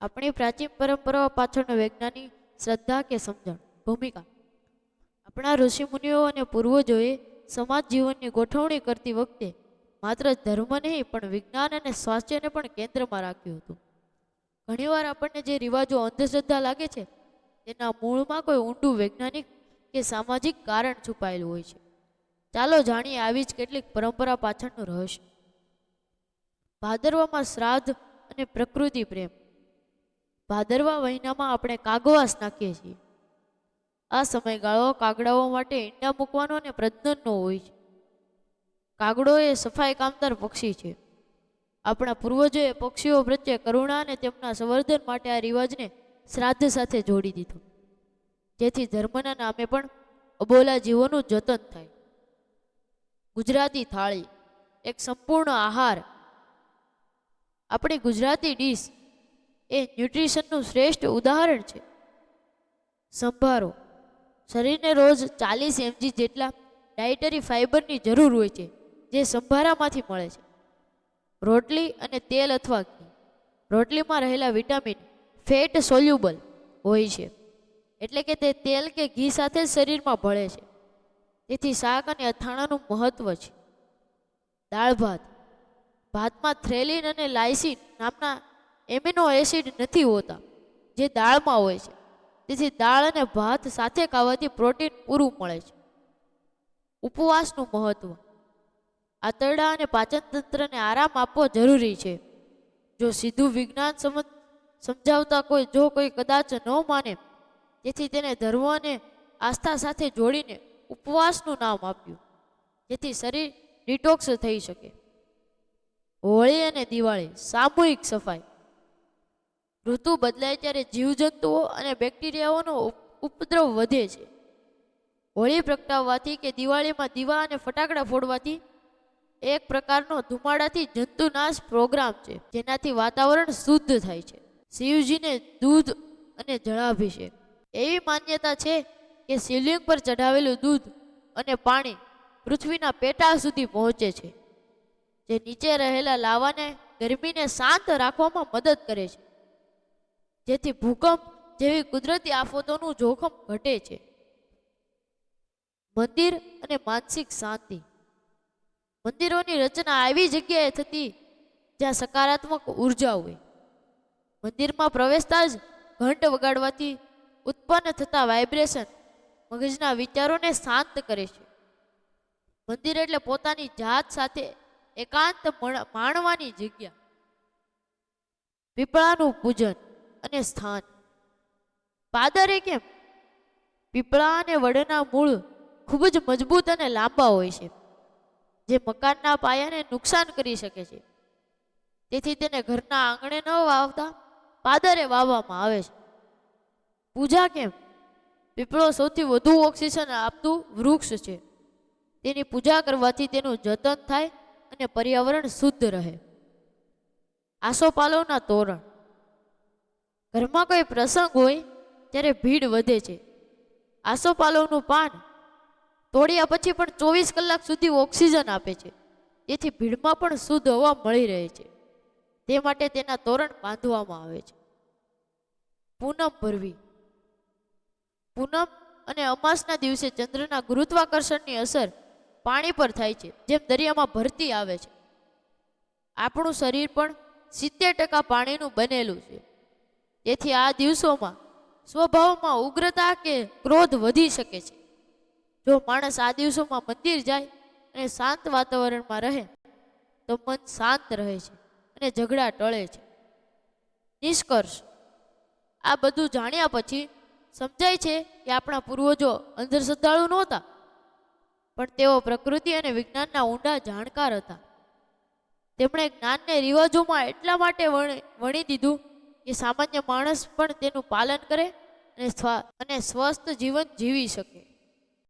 આપણી પ્રાચીન પરંપરાઓ પાછળનો વૈજ્ઞાનિક શ્રદ્ધા કે સમજણ, ભૂમિકા. આપણા ઋષિમુનિઓ અને પૂર્વજોએ સમાજ જીવનની ગોઠવણી કરતી વખતે માત્ર ધર્મ નહીં, પણ વિજ્ઞાન અને સ્વાસ્થ્યને પણ કેન્દ્રમાં રાખ્યું હતું. ઘણીવાર આપણને જે રિવાજો અંધશ્રદ્ધા લાગે છે, તેના મૂળમાં કોઈ ઊંડું વૈજ્ઞાનિક કે સામાજિક કારણ છુપાયેલું હોય છે. ચાલો જાણીએ આવી જ કેટલીક પરંપરા પાછળનું રહસ્ય. ભાદરવામાં શ્રાદ્ધ અને પ્રકૃતિ પ્રેમ. ભાદરવા મહિનામાં આપણે કાગવાસ નાખીએ છીએ. આ સમયગાળો કાગડાઓ માટે ઈંડા મૂકવાનો અને પ્રજનનનો હોય છે. કાગડો એ સફાઈ કામદાર પક્ષી છે. આપણા પૂર્વજોએ પક્ષીઓ પ્રત્યે કરુણા અને તેમના સંવર્ધન માટે આ રિવાજને શ્રાદ્ધ સાથે જોડી દીધો. જેથી ધર્મના નામે પણ અબોલા જીવોનું જતન થાય. ગુજરાતી થાળી, એક સંપૂર્ણ આહાર. આપણી ગુજરાતી ડીશ એ ન્યુટ્રિશનનું શ્રેષ્ઠ ઉદાહરણ છે. સંભારો. શરીરને રોજ ચાલીસ એમજી જેટલા ડાયટરી ફાઇબરની જરૂર હોય છે, જે સંભારામાંથી મળે છે. રોટલી અને તેલ અથવા ઘી. રોટલીમાં રહેલા વિટામિન, ફેટ સોલ્યુબલ હોય છે, એટલે કે તે તેલ કે ઘી સાથે જ શરીરમાં ભળે છે. તેથી શાક અને અથાણાનું મહત્વ છે. દાળ ભાત. ભાતમાં થ્રેલિન અને લાઇસિન નામના એમિનો એસિડ નથી હોતા, જે દાળમાં હોય છે. તેથી દાળ અને ભાત સાથે ખાવાથી પ્રોટીન પૂરું મળે છે. ઉપવાસનું મહત્વ. આંતરડા અને પાચનતંત્રને આરામ આપવો જરૂરી છે. જો સીધું વિજ્ઞાન સમજ, સમજાવતા કોઈ, જો કોઈ કદાચ ન માને, તેથી તેને ધર્મ અને આસ્થા સાથે જોડીને ઉપવાસનું નામ આપ્યું, જેથી શરીર ડિટોક્સ થઈ શકે. હોળી અને દિવાળી સામૂહિક સફાઈ. ઋતુ બદલાય ત્યારે જીવજંતુઓ અને બેક્ટેરિયાઓનો ઉપ- ઉપદ્રવ વધે છે. હોળી પ્રગટાવવાથી કે દિવાળીમાં દીવા અને ફટાકડા ફોડવાથી એક પ્રકારનો ધુમાડાથી જંતુનાશ પ્રોગ્રામ છે, જેનાથી વાતાવરણ શુદ્ધ થાય છે. શિવજીને દૂધ અને જળાભિષેક. એવી માન્યતા છે કે શિવલિંગ પર ચઢાવેલું દૂધ અને પાણી પૃથ્વીના પેટા સુધી પહોંચે છે, જે નીચે રહેલા લાવાને ગરમીને શાંત રાખવામાં મદદ કરે છે. જેથી ભૂકંપ જેવી કુદરતી આફતોનું જોખમ ઘટે છે. મંદિર અને માનસિક શાંતિ. મંદિરોની રચના આવી જગ્યાએ થતી જ્યાં સકારાત્મક ઊર્જા હોય. મંદિરમાં પ્રવેશતા જ ઘંટ વગાડવાથી ઉત્પન્ન થતા વાઇબ્રેશન મગજના વિચારોને શાંત કરે છે. મંદિર એટલે પોતાની જાત સાથે એકાંત માણવાની જગ્યા. પીપળાનું પૂજન. અને સ્થાન. પાદરે કેમ? પીપળા અને વડના મૂળ ખૂબ જ મજબૂત અને લાંબા હોય છે, જે મકાનના પાયાને નુકસાન કરી શકે છે. તેથી તેને ઘરના આંગણે ન વાવતા પાદરે વાવવામાં આવે છે. પૂજા કેમ? પીપળો સૌથી વધુ ઓક્સિજન આપતું વૃક્ષ છે. તેની પૂજા કરવાથી તેનું જતન થાય અને પર્યાવરણ શુદ્ધ રહે. આસોપાલવના તોરણ. ઘરમાં કોઈ પ્રસંગ હોય, ત્યારે ભીડ વધે છે. આસોપાલવનું પાન તોડ્યા પછી પણ ચોવીસ કલાક સુધી ઓક્સિજન આપે છે. તેથી ભીડમાં પણ શુદ્ધ હવા મળી રહે છે. તે માટે તેના તોરણ બાંધવામાં આવે છે. પૂનમ ભરવી. પૂનમ અને અમાસના દિવસે ચંદ્રના ગુરુત્વાકર્ષણની અસર પાણી પર થાય છે, જેમ દરિયામાં ભરતી આવે છે. આપણું શરીર પણ સિત્તેર ટકા પાણીનું બનેલું છે. તેથી આ દિવસોમાં સ્વભાવમાં ઉગ્રતા કે ક્રોધ વધી શકે છે. જો માણસ આ દિવસોમાં મંદિર જાય અને શાંત વાતાવરણમાં રહે, તો મન શાંત રહે છે અને ઝઘડા ટળે છે. નિષ્કર્ષ. આ બધું જાણ્યા પછી સમજાય છે કે આપણા પૂર્વજો અંધશ્રદ્ધાળુ નહોતા. પણ તેઓ પ્રકૃતિ અને વિજ્ઞાનના ઊંડા જાણકાર હતા. તેમણે જ્ઞાનને રિવાજોમાં એટલા માટે વણી દીધું કે સામાન્ય માણસ પણ તેનું પાલન કરે અને સ્વસ્થ જીવન જીવી શકે.